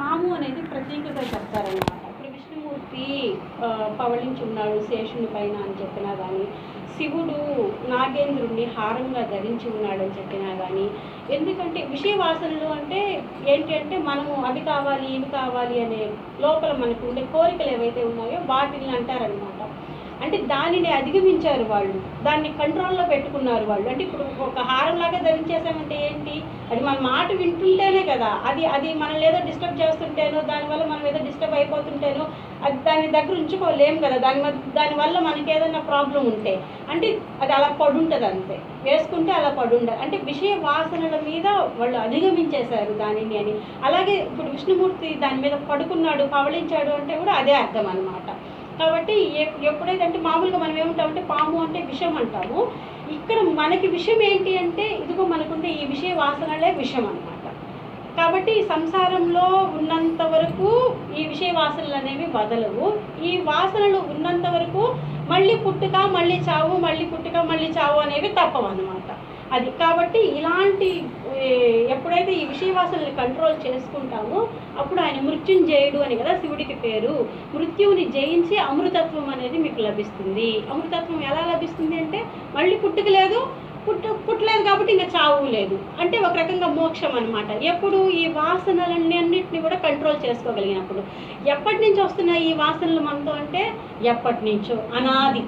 పాము అనేది ప్రత్యేకగా చెప్తారనమాట ఇప్పుడు విష్ణుమూర్తి పవళించి ఉన్నాడు శేషుని పైన అని చెప్పినా కానీ శివుడు నాగేంద్రుణ్ణి హారంగా ధరించి ఉన్నాడని చెప్పినా కానీ ఎందుకంటే విషయవాసనలు అంటే ఏంటి అంటే మనము అవి కావాలి ఇవి కావాలి అనే లోపల మనకు ఉండే కోరికలు ఏవైతే ఉన్నాయో వాటిని అంటారనమాట అంటే దానిని అధిగమించారు వాళ్ళు. దాన్ని కంట్రోల్లో పెట్టుకున్నారు వాళ్ళు. అంటే ఇప్పుడు ఒక హారంలాగా ధరించేసామంటే ఏంటి? అది మన మాట వింటుంటేనే కదా. అది అది మనల్ని ఏదో డిస్టర్బ్ చేస్తుంటేనో దానివల్ల మనం ఏదో డిస్టర్బ్ అయిపోతుంటేనో అది దాని దగ్గర ఉంచుకోలేం కదా. దాని దానివల్ల మనకి ఏదైనా ప్రాబ్లం ఉంటే. అంటే అది అలా పడుంటుంది అంతే. వేసుకుంటే అలా పడుండదు అంటే విషయ వాసనల మీద వాళ్ళు అధిగమించేశారు దానిని అని. అలాగే ఇప్పుడు విష్ణుమూర్తి దాని మీద పడుకున్నాడు పవళించాడు అంటే కూడా అదే అర్థం అన్నమాట. కాబట్టి ఎ- ఎప్పుడైతే అంటే మామూలుగా మనం ఏముంటామంటే పాము అంటే విషం అంటాము. ఇక్కడ మనకి విషయం ఏంటి అంటే ఇదిగో మనకుండే ఈ విషయ వాసనలే విషం అనమాట కాబట్టి సంసారంలో ఉన్నంత వరకు ఈ విషయ వాసనలు అనేవి వదలవు. ఈ వాసనలు ఉన్నంత వరకు మళ్ళీ పుట్టుక మళ్ళీ చావు మళ్ళీ పుట్టుక మళ్ళీ చావు అనేవి తప్పవు అనమాట అది కాబట్టి ఇలాంటి ఎప్పుడైతే ఈ విషయ వాసనల్ని కంట్రోల్ చేసుకుంటామో అప్పుడు ఆయన మృత్యుంజయుడు అని కదా శివుడికి పేరు. మృత్యువుని జయించి అమృతత్వం అనేది మీకు లభిస్తుంది. అమృతత్వం ఎలా లభిస్తుంది అంటే మళ్ళీ పుట్టుక లేదు పుట్టలేదు కాబట్టి ఇంకా చావు లేదు. అంటే ఒక రకంగా మోక్షం అనమాట ఎప్పుడు ఈ వాసనలన్నీ అన్నింటినీ కూడా చేసుకోగలిగినప్పుడు. ఎప్పటి నుంచి వస్తున్నాయి ఈ వాసనలు మనతో అంటే ఎప్పటి నుంచో? అనాది.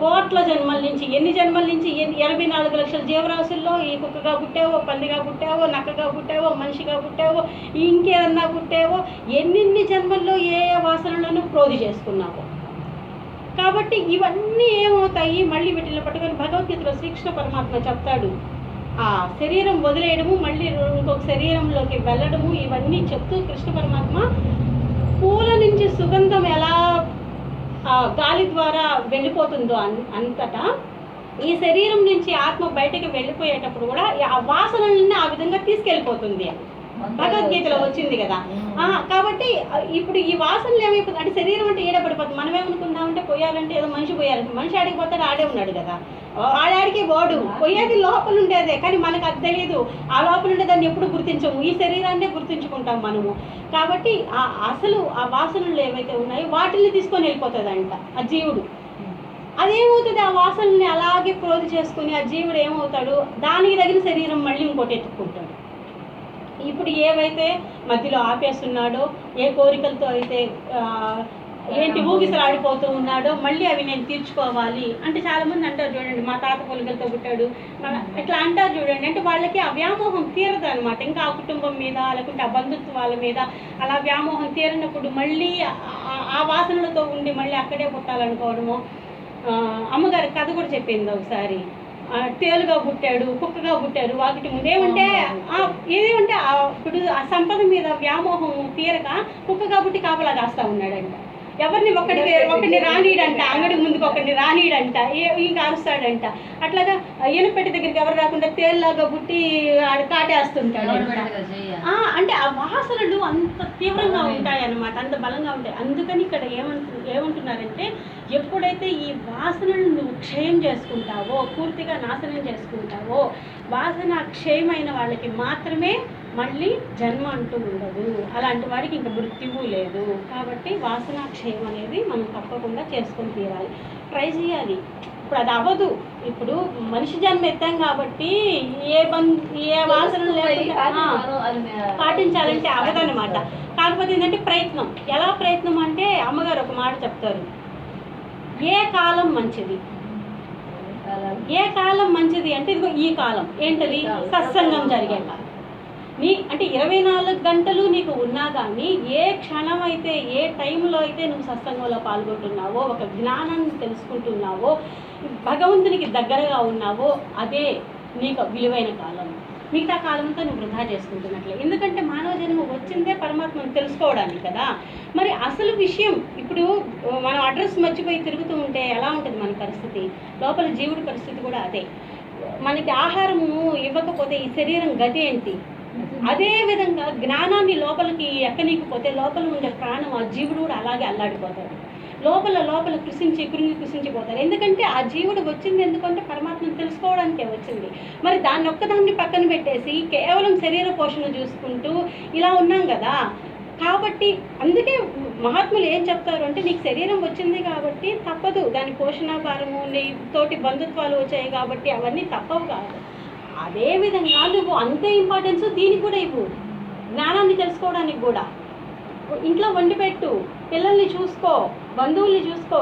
కోట్ల జన్మల నుంచి ఎన్ని జన్మల నుంచి ఎన్ని ఎనభై నాలుగు లక్షల జీవరాశుల్లో ఈ కుక్కగా పుట్టావో పందిగా పుట్టావో నక్కగా పుట్టావో మనిషిగా పుట్టావో ఇంకేదన్నా పుట్టావో ఎన్నిన్ని జన్మల్లో ఏ ఏ వాసనలను క్రోధి చేసుకున్నావో. కాబట్టి ఇవన్నీ ఏమవుతాయి? మళ్ళీ వీటిని పట్టుకొని భగవద్గీతలో శ్రీకృష్ణ పరమాత్మ చెప్తాడు. శరీరం వదిలేయడము మళ్ళీ ఇంకొక శరీరంలోకి వెళ్ళడము ఇవన్నీ చెప్తూ కృష్ణ పరమాత్మ పూల నుంచి సుగంధం ఎలా ఆ గాలి ద్వారా వెళ్ళిపోతుందో అన్ అంతటా ఈ శరీరం నుంచి ఆత్మ బయటకు వెళ్ళిపోయేటప్పుడు కూడా ఆ వాసనలన్నీ ఆ విధంగా తీసుకెళ్ళిపోతుంది. భగవద్గీతలో వచ్చింది కదా. ఆ, కాబట్టి ఆ, ఇప్పుడు ఈ వాసనలు ఏమైపోతుంది అంటే శరీరం అంటే ఏడ పడిపోతుంది మనం ఏమనుకున్నామంటే పోయాలంటే ఏదో మనిషి పోయాలంటే మనిషి ఆడికి పోతాడు ఆడే ఉన్నాడు కదా. ఆడాడికి వాడు. పోయేది లోపల ఉండేదే కానీ మనకు అది తెలియదు ఆ లోపల ఉండే దాన్ని ఎప్పుడు గుర్తించము? ఈ శరీరాన్నే గుర్తించుకుంటాం మనము. కాబట్టి ఆ అసలు ఆ వాసనలు ఏవైతే ఉన్నాయో వాటిని తీసుకొని వెళ్ళిపోతుందంట ఆ జీవుడు. అదేమవుతుంది? ఆ వాసనల్ని అలాగే క్రోధి చేసుకుని ఆ జీవుడు ఏమవుతాడు? దానికి తగిన శరీరం మళ్ళీ ఇంకోటి ఎత్తుక్కుంటాడు. ఇప్పుడు ఏవైతే మధ్యలో ఆపేస్తున్నాడో ఏ కోరికలతో అయితే ఏంటి ఊగిసలాడిపోతూ ఉన్నాడో మళ్ళీ అవి నేను తీర్చుకోవాలి అంటే చాలా మంది అంటారు చూడండి మా తాత పొలికలతో పుట్టాడు. ఇట్లా అంటారు చూడండి. అంటే వాళ్ళకి ఆ వ్యామోహం తీరదు అనమాట ఇంకా ఆ కుటుంబం మీద లేకుంటే ఆ బంధుత్వాల మీద అలా వ్యామోహం తీరినప్పుడు మళ్ళీ ఆ- వాసనలతో ఉండి మళ్ళీ అక్కడే పుట్టాలనుకోవడము అమ్మగారి కథ కూడా చెప్పింది ఒకసారి. తేలుగా పుట్టాడు కుక్కగా పుట్టారు వాకిటి ముందు. ఏమంటే ఆ, ఏదేమంటే ఇప్పుడు ఆ సంపద మీద వ్యామోహం తీరక కుక్కగా పుట్టి కాపలా కాస్తా ఉన్నాడంట. ఎవరిని ఒకటి ఒకరిని రానీడంట అంగడి ముందుకు ఒకరిని రానీడంట ఏ- ఇంకా అరుస్తాడంట. అట్లాగా ఈనపెట్టి దగ్గరికి ఎవరు రాకుండా తేలులాగా పుట్టి ఆడ కాటేస్తుంటాడంట. ఆ, అంటే ఆ వాసనలు అంత తీవ్రంగా ఉంటాయి అన్నమాట అంత బలంగా ఉంటాయి. అందుకని ఇక్కడ ఏమంటు ఏమంటున్నారంటే ఎప్పుడైతే ఈ వాసనలు నువ్వు క్షయం చేసుకుంటావో పూర్తిగా నాశనం చేసుకుంటావో వాసన క్షయమైన వాళ్ళకి మాత్రమే మళ్ళీ జన్మ అంటూ ఉండదు. అలాంటి వాడికి ఇంకా మృత్యువు లేదు. కాబట్టి వాసన క్షయం అనేది మనం తప్పకుండా చేసుకొని తీరాలి. ట్రై చేయాలి. ఇప్పుడు అది అవ్వదు. ఇప్పుడు మనిషి జన్మ ఎత్తాం కాబట్టి ఏ బం ఏ వాసన లేకుండా ఆ, పాటించాలంటే అవదనమాట కాకపోతే ఏంటంటే ప్రయత్నం. ఎలా ప్రయత్నం అంటే అమ్మగారు ఒక మాట చెప్తారు. ఏ కాలం మంచిది? ఏ కాలం? మంచిది అంటే ఇదిగో ఈ కాలం. ఏంటది? సత్సంగం జరిగే కాలం నీ అంటే ఇరవై నాలుగు గంటలు నీకు ఉన్నా కానీ ఏ క్షణం అయితే ఏ టైంలో అయితే నువ్వు సత్సంగంలో పాల్గొంటున్నావో ఒక జ్ఞానాన్ని తెలుసుకుంటున్నావో భగవంతునికి దగ్గరగా ఉన్నావో అదే నీకు విలువైన కాలం. మిగతా కాలంతో నువ్వు వృధా చేసుకుంటున్నట్లే. ఎందుకంటే మానవ జన్మ వచ్చిందే పరమాత్మను తెలుసుకోవడానికి కదా. మరి అసలు విషయం ఇప్పుడు మనం అడ్రస్ మర్చిపోయి తిరుగుతూ ఉంటే ఎలా ఉంటుంది మన పరిస్థితి? లోపల జీవుడి పరిస్థితి కూడా అదే. మనకి ఆహారము ఇవ్వకపోతే ఈ శరీరం గతి ఏంటి? అదేవిధంగా జ్ఞానాన్ని లోపలికి ఎక్కనీకపోతే లోపల ఉండే ప్రాణం ఆ జీవుడు కూడా అలాగే అల్లాడిపోతాడు. లోపల లోపల కృషించి కృంగి కృషించిపోతారు ఎందుకంటే ఆ జీవుడు వచ్చింది ఎందుకంటే పరమాత్మను తెలుసుకోవడానికే వచ్చింది. మరి దాన్ని ఒక్కదాన్ని పక్కన పెట్టేసి కేవలం శరీర పోషణ చూసుకుంటూ ఇలా ఉన్నాం కదా. కాబట్టి అందుకే మహాత్ములు ఏం చెప్తారు అంటే నీకు శరీరం వచ్చింది కాబట్టి తప్పదు. దాని పోషణాభారము నీ తోటి బంధుత్వాలు వచ్చాయి కాబట్టి అవన్నీ తప్పవు కాదు. అదే విధంగా నువ్వు అంతే ఇంపార్టెన్స్ దీనికి కూడా ఇవ్వు. జ్ఞానాన్ని తెలుసుకోవడానికి కూడా. ఇంట్లో వండి పెట్టు పిల్లల్ని చూసుకో బంధువుల్ని చూసుకో.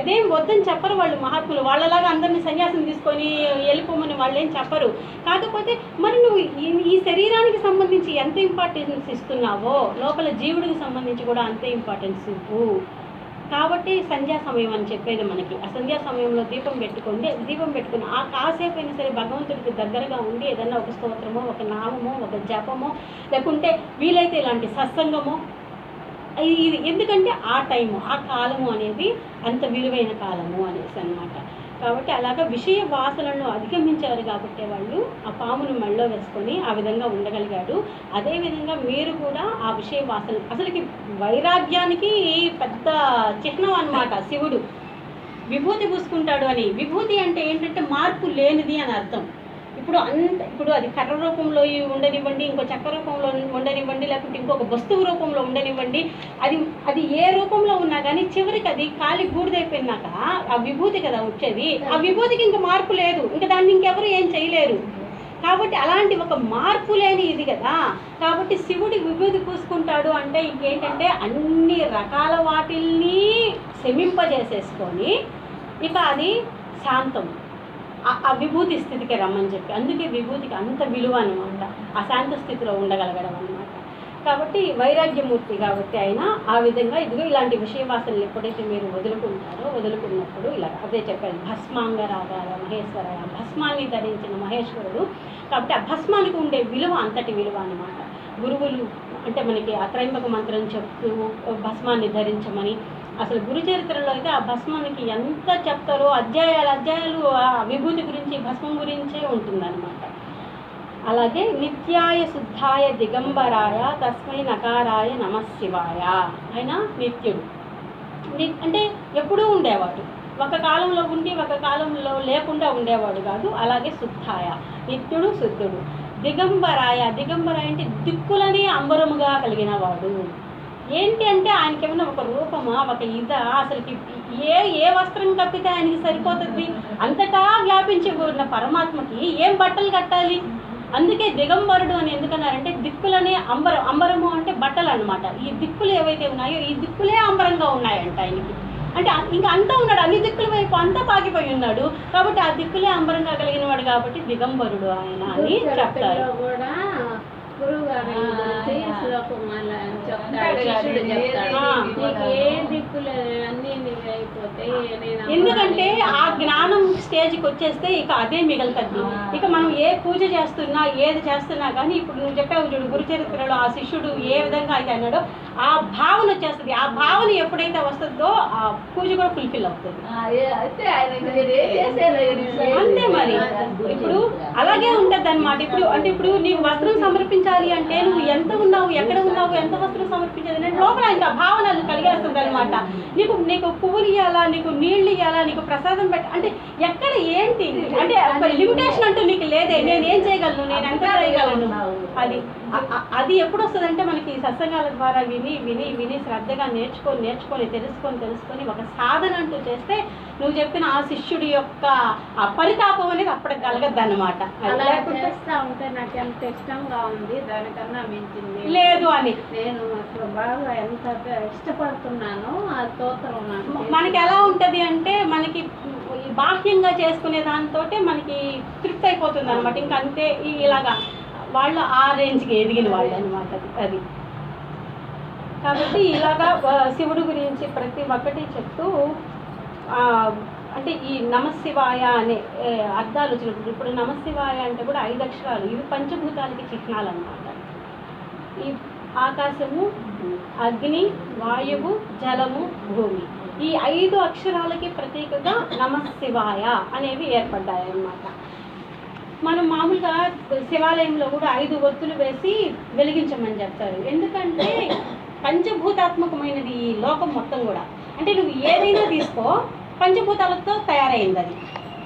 ఇదేం వద్దని చెప్పరు వాళ్ళు మహాత్ములు. వాళ్ళలాగా అందరినీ సన్యాసం తీసుకొని వెళ్ళిపోమని వాళ్ళు ఏం చెప్పరు. కాకపోతే మరి నువ్వు ఈ ఈ శరీరానికి సంబంధించి ఎంత ఇంపార్టెన్స్ ఇస్తున్నావో లోపల జీవుడికి సంబంధించి కూడా అంతే ఇంపార్టెన్స్ ఇవ్వు. కాబట్టి సంధ్యా సమయం అని చెప్పేది మనకి. ఆ సంధ్యా సమయంలో దీపం పెట్టుకోండి దీపం పెట్టుకుని ఆ కాసేపు అయినా సరే భగవంతుడికి దగ్గరగా ఉండి ఏదైనా ఒక స్తోత్రమో ఒక నామమో ఒక జపమో లేకుంటే వీలైతే ఇలాంటి సత్సంగమో ఇది ఎందుకంటే ఆ టైము ఆ కాలము అనేది అంత విలువైన కాలము అనేసి అన్నమాట. కాబట్టి అలాగా విషయ వాసనలను అధిగమించారు కాబట్టి వాళ్ళు ఆ పామును మెళ్ళో వేసుకొని ఆ విధంగా ఉండగలిగాడు. అదేవిధంగా మీరు కూడా ఆ విషయ వాసన అసలుకి వైరాగ్యానికి చిహ్నం అన్నమాట శివుడు. విభూతి పూసుకుంటాడు అని. విభూతి అంటే ఏంటంటే మార్పు లేనిది అని అర్థం. ఇప్పుడు అంత ఇప్పుడు అది కర్ర రూపంలో ఉండనివ్వండి ఇంకో చెక్క రూపంలో ఉండనివ్వండి లేకుంటే ఇంకొక వస్తువు రూపంలో ఉండనివ్వండి అది అది ఏ రూపంలో ఉన్నా కానీ చివరికి అది కాలి బూడిదైపోయినాక ఆ విభూతి కదా వచ్చేది. ఆ విభూతికి ఇంకా మార్పు లేదు. ఇంకా దాన్ని ఇంకెవరు ఏం చేయలేరు. కాబట్టి అలాంటి ఒక మార్పు లేని ఇది కదా. కాబట్టి శివుడి విభూతి పూసుకుంటాడు అంటే ఇంకేంటంటే అన్ని రకాల వాటిల్ని శమింపజేసేసుకొని ఇక అది శాంతం. ఆ- విభూతి స్థితికి రమ్మని చెప్పి అందుకే విభూతికి అంత విలువ అనమాట ఆ శాంత స్థితిలో ఉండగలగడం అనమాట కాబట్టి వైరాగ్యమూర్తి కాబట్టి ఆయన ఆ విధంగా ఇదిగో ఇలాంటి విషయవాసనలు ఎప్పుడైతే మీరు వదులుకుంటారో వదులుకున్నప్పుడు ఇలా అదే చెప్పాను భస్మాంగ రాగాయ మహేశ్వరాయ భస్మాన్ని ధరించిన మహేశ్వరుడు. కాబట్టి ఆ భస్మానికి ఉండే విలువ అంతటి విలువ అనమాట గురువులు అంటే మనకి అత్రయంబక మంత్రం చెప్తూ భస్మాన్ని ధరించమని అసలు గురు చరిత్రలో అయితే ఆ భస్మానికి ఎంత చెప్తారో అధ్యాయాలు అధ్యాయాలు ఆ విభూతి గురించి భస్మం గురించే ఉంటుందన్నమాట. అలాగే నిత్యాయ శుద్ధాయ దిగంబరాయ తస్మై నకారాయ నమశివాయ ఆయన నిత్యుడు. అంటే ఎప్పుడూ ఉండేవాడు. ఒక కాలంలో ఉండి ఒక కాలంలో లేకుండా ఉండేవాడు కాదు అలాగే శుద్ధాయ. నిత్యుడు శుద్ధుడు. దిగంబరాయ దిగంబరాయ అంటే దిక్కులని అంబరముగా కలిగిన వాడు ఏంటి అంటే ఆయనకేమైనా ఒక రూపమా ఒక ఇదా? అసలుకి ఏ ఏ వస్త్రం కప్పితే ఆయనకి సరిపోతుంది? అంతటా వ్యాపించి ఉన్న పరమాత్మకి ఏం బట్టలు కట్టాలి? అందుకే దిగంబరుడు అని ఎందుకన్నారంటే దిక్కులనే అంబరం అంబరము అంటే బట్టలు అన్నమాట ఈ దిక్కులు ఏవైతే ఉన్నాయో ఈ దిక్కులే అంబరంగా ఉన్నాయంట ఆయనకి. అంటే ఇంకా అంతా ఉన్నాడు అన్ని దిక్కుల వైపు అంతా పాకిపోయి ఉన్నాడు. కాబట్టి ఆ దిక్కులే అంబరంగా కలిగిన వాడు కాబట్టి దిగంబరుడు ఆయన అని చెప్తారు. ఎందుకంటే ఆ జ్ఞానం స్టేజ్కి వచ్చేస్తే ఇక అదే మిగులుతుంది. ఇక మనం ఏ పూజ చేస్తున్నా ఏది చేస్తున్నా కానీ ఇప్పుడు నువ్వు చెప్పావు చూడు గురు చరిత్రలో ఆ శిష్యుడు ఏ విధంగా అయితే అన్నాడో ఆ భావన వచ్చేస్తుంది. ఆ భావన ఎప్పుడైతే వస్తుందో ఆ పూజ కూడా ఫుల్ఫిల్ అవుతుంది. అంతే మరి. ఇప్పుడు అలాగే ఉంటది అనమాట ఇప్పుడు అంటే ఇప్పుడు నీకు వస్త్రం సమర్పించాలి అంటే నువ్వు ఎంత ఉన్నావు ఎక్కడ ఉన్నావు ఎంత వస్త్రం సమర్పించాలి అంటే లోపల ఇంకా భావన అది కలిగేస్తుంది అనమాట నీకు నీకు పువ్వులు ఇవ్వాలా నీకు నీళ్ళు ఇవ్వాలా నీకు ప్రసాదం పెట్ట అంటే ఎక్కడ ఏంటి? అంటే ఒక లిమిటేషన్ అంటూ నీకు లేదే. నేను ఏం చేయగలను? నేను ఎంత చేయగలను? అది అది ఎప్పుడు వస్తుంది అంటే మనకి సత్సంగాల ద్వారా విని విని విని శ్రద్ధగా నేర్చుకొని నేర్చుకొని తెలుసుకొని తెలుసుకొని ఒక సాధన అంటూ చేస్తే నువ్వు చెప్పిన ఆ శిష్యుడి యొక్క ఆ పరితాపం అనేది అప్పటికి కలగద్దు అనమాట నాకు ఎంత ఇష్టంగా ఉంది దానికన్నా మించింది లేదు అని. నేను అసలు బాగా ఎంత ఇష్టపడుతున్నానో ఆ స్తోత్రం మనకి ఎలా ఉంటది అంటే మనకి బాహ్యంగా చేసుకునే దాంతో మనకి తృప్తి అయిపోతుంది అనమాట ఇంకా అంతే ఇలాగా వాళ్ళు ఆ రేంజ్కి ఎదిగిన వాళ్ళు అనమాట అది. కాబట్టి ఇలాగా శివుడు గురించి ప్రతి ఒక్కటి చెప్తూ అంటే ఈ నమశివాయ అనే అర్థాలు వచ్చినప్పుడు ఇప్పుడు నమశివాయ అంటే కూడా ఐదు అక్షరాలు. ఇవి పంచభూతాలకి చిహ్నాలు అనమాట ఈ ఆకాశము అగ్ని వాయువు జలము భూమి. ఈ ఐదు అక్షరాలకి ప్రతీకగా నమశివాయ అనేవి ఏర్పడ్డాయి అన్నమాట మనం మామూలుగా శివాలయంలో కూడా ఐదు ఒత్తులు వేసి వెలిగించమని చెప్తారు. ఎందుకంటే పంచభూతాత్మకమైనది ఈ లోకం మొత్తం కూడా. అంటే నువ్వు ఏదైనా తీసుకో పంచభూతాలతో తయారైంది అది.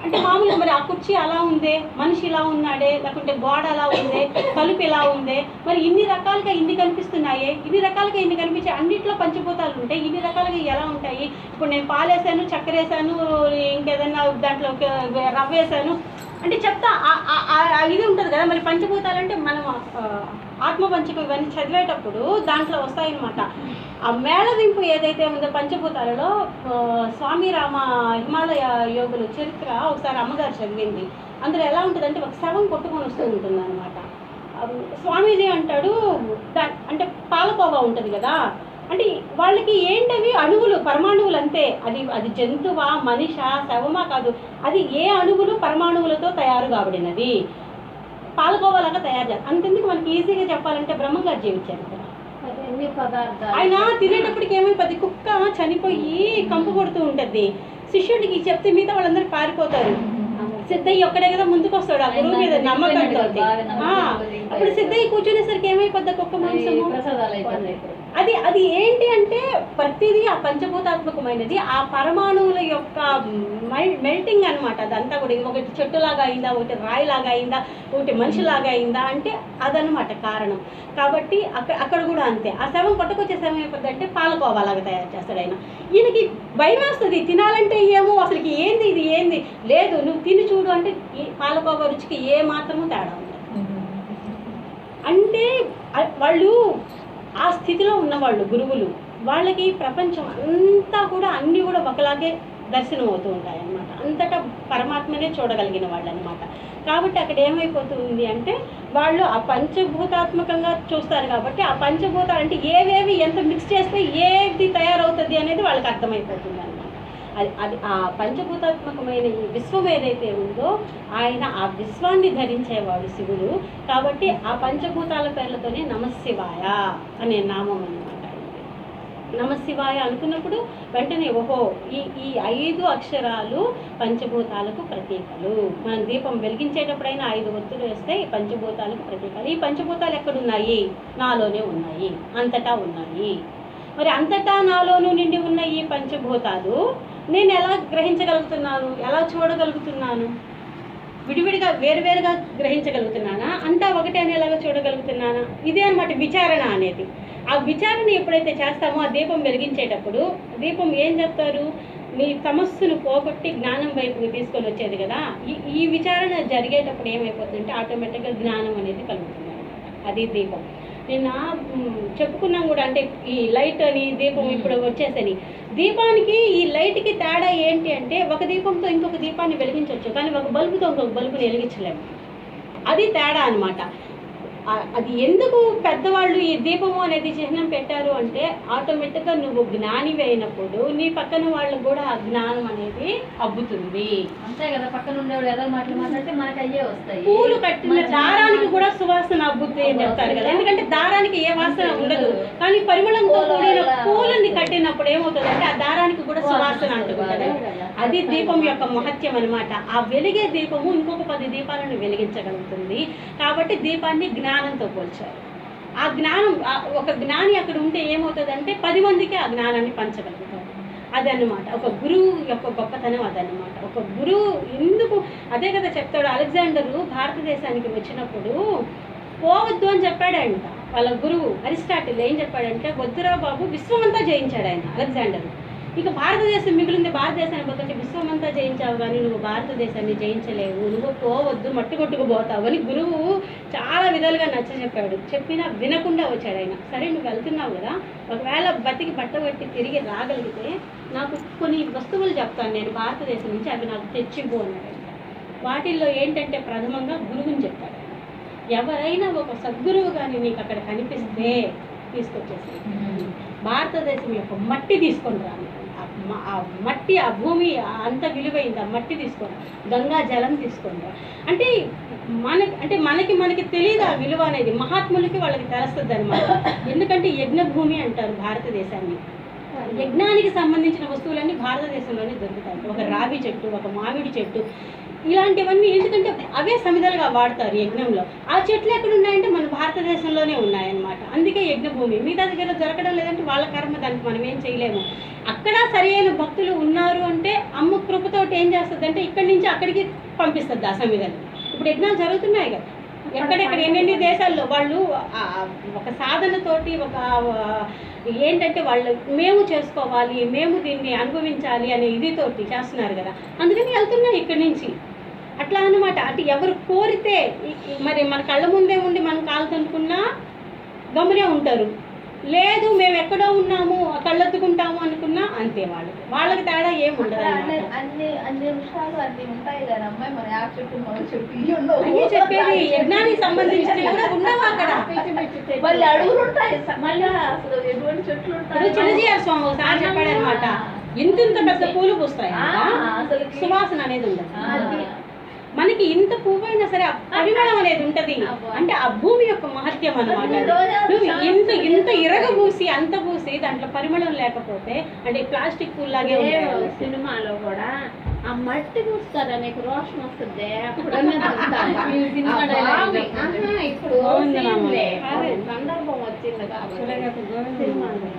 అంటే మామూలుగా మరి ఆ కుర్చీ అలా ఉందే మనిషి ఇలా ఉన్నాడే లేకుంటే గోడ అలా ఉందే తలుపు ఇలా ఉందే మరి ఇన్ని రకాలుగా ఇన్ని కనిపిస్తున్నాయే ఇన్ని రకాలుగా ఇన్ని కనిపించే అన్నిట్లో పంచభూతాలు ఉంటాయి ఇన్ని రకాలుగా ఎలా ఉంటాయి? ఇప్పుడు నేను పాలేసాను చక్కెర వేసాను ఇంకేదన్నా దాంట్లో రవ్వ వేసాను అంటే చెప్తా ఇది ఉంటుంది కదా మరి పంచభూతాలు అంటే మనం ఆత్మపంచకం ఇవన్నీ చదివేటప్పుడు దాంట్లో వస్తాయన్నమాట. ఆ మేళవింపు ఏదైతే ఉందో పంచభూతాలలో స్వామి రామ హిమాలయ యోగుల చరిత్ర ఒకసారి అమ్మగారు చదివింది. అందులో ఎలా ఉంటుందంటే ఒక శవం కొట్టుకొని వస్తూ ఉంటుంది అనమాట స్వామీజీ అంటాడు దా- అంటే పాలకోవా ఉంటుంది కదా అంటే వాళ్ళకి ఏంటవి అణువులు పరమాణువులు అంతే. అది అది జంతువా మనిషా శవమా కాదు. అది ఏ అణువులు పరమాణువులతో తయారు కాబడినది పాలకోవాలాగా తయారు చేస్తారు అంతెందుకు మనకి ఈజీగా చెప్పాలంటే బ్రహ్మంగారు జీవించారు ఆయన తినేటప్పటికి ఏమైపోద్ది కుక్క చనిపోయి కంపు కొడుతూ ఉంటుంది. శిష్యుడికి చెప్తే మిగతా వాళ్ళందరూ పారిపోతారు. సిద్ధయ్య ఒక్కడే కదా ముందుకు వస్తాడు ఆ గురువు మీద నమ్మకంతో అప్పుడు సిద్ధయ్య కూర్చునేసరికి ఏమైపోద్ది? కుక్క మాంసము? అది అది ఏంటి అంటే ప్రతిదీ ఆ పంచభూతాత్మకమైనది. ఆ పరమాణువుల యొక్క మెల్టింగ్ అన్నమాట అదంతా కూడా. ఒకటి చెట్టులాగా అయిందా? ఒకటి రాయిలాగా అయిందా? ఒకటి మనిషిలాగా అయిందా? అంటే అదనమాట కారణం. కాబట్టి అక్కడ అక్కడ కూడా అంతే. ఆ శవం కొట్టుకొచ్చే శవం అయిపోద్ది అంటే పాలకోవాలాగా తయారు చేస్తాడు ఆయన. ఈయనకి భయం వేస్తుంది. తినాలంటే ఏమో అసలుకి ఏంది ఇది ఏంది? లేదు నువ్వు తిని చూడు అంటే పాలకోవా రుచికి ఏ మాత్రము తేడా అంటే వాళ్ళు ఆ స్థితిలో ఉన్నవాళ్ళు గురువులు వాళ్ళకి ప్రపంచం అంతా కూడా అన్నీ కూడా ఒకలాగే దర్శనం అవుతూ ఉంటాయి అన్నమాట అంతటా పరమాత్మనే చూడగలిగిన వాళ్ళు అనమాట కాబట్టి అక్కడ ఏమైపోతుంది అంటే వాళ్ళు ఆ పంచభూతాత్మకంగా చూస్తారు కాబట్టి ఆ పంచభూతాలు అంటే ఏవేవి ఎంత మిక్స్ చేస్తే ఏది తయారవుతుంది అనేది వాళ్ళకి అర్థమైపోతుంది అది అది ఆ పంచభూతాత్మకమైన ఈ విశ్వం ఏదైతే ఉందో ఆయన ఆ విశ్వాన్ని ధరించేవాడు శివుడు. కాబట్టి ఆ పంచభూతాల పేర్లతోనే నమశివాయ అనే నామం అనమాట నమశివాయ అనుకున్నప్పుడు వెంటనే ఓహో ఈ ఈ ఐదు అక్షరాలు పంచభూతాలకు ప్రతీకలు. మనం దీపం వెలిగించేటప్పుడైనా ఐదు ఒత్తులు వేస్తే ఈ పంచభూతాలకు ప్రతీకలు. ఈ పంచభూతాలు ఎక్కడున్నాయి? నాలోనే ఉన్నాయి. అంతటా ఉన్నాయి. మరి అంతటా నాలోనూ నిండి ఉన్న ఈ పంచభూతాలు నేను ఎలా గ్రహించగలుగుతున్నాను? ఎలా చూడగలుగుతున్నాను? విడివిడిగా వేరువేరుగా గ్రహించగలుగుతున్నానా? అంతా ఒకటే అనేలాగా చూడగలుగుతున్నానా? ఇదే అనమాట విచారణ అనేది. ఆ విచారణ ఎప్పుడైతే చేస్తామో ఆ దీపం వెలిగించేటప్పుడు దీపం ఏం చెప్తారు? నీ సమస్యను పోగొట్టి జ్ఞానం వైపుకి తీసుకొని వచ్చేది కదా? ఈ ఈ విచారణ జరిగేటప్పుడు ఏమైపోతుందంటే ఆటోమేటిక్గా జ్ఞానం అనేది కలుగుతుంది అది దీపం. నిన్న చెప్పుకున్నాం కూడా అంటే ఈ లైట్ అని దీపం ఇప్పుడు వచ్చేసని. దీపానికి ఈ లైట్కి తేడా ఏంటి అంటే ఒక దీపంతో ఇంకొక దీపాన్ని వెలిగించవచ్చు కానీ ఒక బల్బుతో ఇంకొక బల్బుని వెలిగించలేము. అది తేడా అన్నమాట. అది ఎందుకు పెద్దవాళ్ళు ఈ దీపము అనేది చిహ్నం పెట్టారు అంటే ఆటోమేటిక్గా నువ్వు జ్ఞాని అయినప్పుడు నీ పక్కన వాళ్ళకు కూడా ఆ జ్ఞానం అనేది అబ్బుతుంది. అంతే కదా పక్కన ఉండేవాడు ఏదో మాటలు మాట్లాడితే మనకి అయ్యే వస్తాయి. పూలు కట్టిన దారానికి కూడా సువాసన అబ్బుద్ది అని చెప్తారు కదా. ఎందుకంటే దారానికి ఏ వాసన ఉండదు. కానీ పరిమళంతో కూడిన పూలని కట్టినప్పుడు ఏమవుతుందంటే ఆ దారానికి కూడా సువాసన అంటుంది అది దీపం యొక్క మహత్యం అనమాట ఆ వెలిగే దీపము ఇంకొక పది దీపాలను వెలిగించగలుగుతుంది. కాబట్టి దీపాన్ని జ్ఞానంతో పోల్చారు ఆ జ్ఞానం ఒక జ్ఞాని అక్కడ ఉంటే ఏమవుతుందంటే పది మందికి ఆ జ్ఞానాన్ని పంచగలుగుతారు అదన్నమాట. ఒక గురువు యొక్క గొప్పతనం అదన్నమాట. ఒక గురువు ఎందుకు అదే కదా చెప్తాడు అలెగ్జాండరు భారతదేశానికి వచ్చినప్పుడు పోవద్దు అని చెప్పాడంట వాళ్ళ గురువు అరిస్టాటిల్ ఏం చెప్పాడంటే వద్దురా బాబు విశ్వమంతా జయించాడు ఆయన అలెగ్జాండర్. ఇక భారతదేశం మిగిలింది భారతదేశాన్ని పోతుంటే విశ్వమంతా జయించావు కానీ నువ్వు భారతదేశాన్ని జయించలేవు. నువ్వు పోవద్దు మట్టి కొట్టుకు పోతావు అని గురువు చాలా విధాలుగా నచ్చ చెప్పాడు. చెప్పినా వినకుండా వచ్చాడు ఆయన. సరే నువ్వు వెళ్తున్నావు కదా. ఒకవేళ బతికి పట్టబట్టి తిరిగి రాగలిగితే నాకు కొన్ని వస్తువులు చెప్తాను నేను భారతదేశం నుంచి అవి నాకు తెచ్చిపో అన్నాడు. వాటిల్లో ఏంటంటే ప్రథమంగా గురువుని చెప్పాడు. ఎవరైనా ఒక సద్గురువు కానీ నీకు అక్కడ కనిపిస్తే తీసుకొచ్చేసి భారతదేశం యొక్క మట్టి తీసుకొని రా ఆ మ- ఆ మట్టి ఆ భూమి అంత విలువైంది ఆ మట్టి తీసుకోండి గంగా జలం తీసుకోండి అంటే మన అంటే మనకి మనకి తెలియదు ఆ విలువ అనేది. మహాత్ములకి వాళ్ళకి తెలుస్తుంది అనమాట ఎందుకంటే యజ్ఞ భూమి అంటారు భారతదేశాన్ని. యజ్ఞానికి సంబంధించిన వస్తువులన్నీ భారతదేశంలోనే దొరుకుతాయి. ఒక రావి చెట్టు ఒక మామిడి చెట్టు ఇలాంటివన్నీ ఎందుకంటే అవే సమిధలుగా వాడతారు యజ్ఞంలో. ఆ చెట్లు ఎక్కడ ఉన్నాయంటే మన భారతదేశంలోనే ఉన్నాయన్నమాట. అందుకే యజ్ఞభూమి. మిగతా దగ్గర దొరకడం లేదంటే వాళ్ళ కర్మ దానికి మనం ఏం చేయలేము. అక్కడ సరైన భక్తులు ఉన్నారు అంటే అమ్మ కృపతోటి ఏం చేస్తుంది అంటే ఇక్కడి నుంచి అక్కడికి పంపిస్తుంది ఆ సమిధలు ఇప్పుడు యజ్ఞాలు జరుగుతున్నాయి కదా. ఎక్కడెక్కడ ఎన్నెన్ని దేశాల్లో వాళ్ళు ఒక సాధనతోటి ఒక ఏంటంటే వాళ్ళు మేము చేసుకోవాలి మేము దీన్ని అనుభవించాలి అనే ఇదితోటి చేస్తున్నారు కదా. అందుకని వెళ్తున్నాయి ఇక్కడి నుంచి. అట్లా అన్నమాట. అటు ఎవరు కోరితే మరి మన కళ్ళ ముందే ఉండి మనం కాలుతుంటుకున్నా గమనే ఉంటారు. లేదు మేము ఎక్కడో ఉన్నాము కళ్ళెత్తుకుంటాము అనుకున్నా అంతే వాళ్ళు వాళ్ళకి తేడా ఏం ఉండదు అన్ని అన్నమాట. అన్ని అన్ని విషయాలు అన్ని ఉంటాయి కదా అమ్మాయి మన యాప్ చుట్టూ మన చుట్టూ ఇవి ఉండవు. అయ్యే చెప్పేది యజ్ఞానికి సంబంధించినవి కూడా ఉండవు అక్కడ. మళ్ళీ అడుగులు ఉంటాయి మళ్ళీ అసలు ఎటువంటి చెట్లు ఇప్పుడు ఉంటాయి చిన్నజీఆర్ స్వామి ఒకసారి చెప్పాడు అనమాట ఇంత ఇంత పెద్ద పూలు పూస్తాయి సువాసన అనేది ఉండదు. మనకి ఇంత పువ్వు అయినా సరే పరిమళం అనేది ఉంటది. అంటే ఆ భూమి యొక్క మహత్యం అనమాట ఇంత ఇంత ఇరగ పూసి అంత పూసి దాంట్లో పరిమళం లేకపోతే అంటే ప్లాస్టిక్ పూల్ లాగే సినిమాలో కూడా ఆ మట్టి చూస్తారా నీకు రోషం వస్తుంది. ఇప్పుడు. సందర్భం వచ్చింది కాబట్టి. సినిమాలో.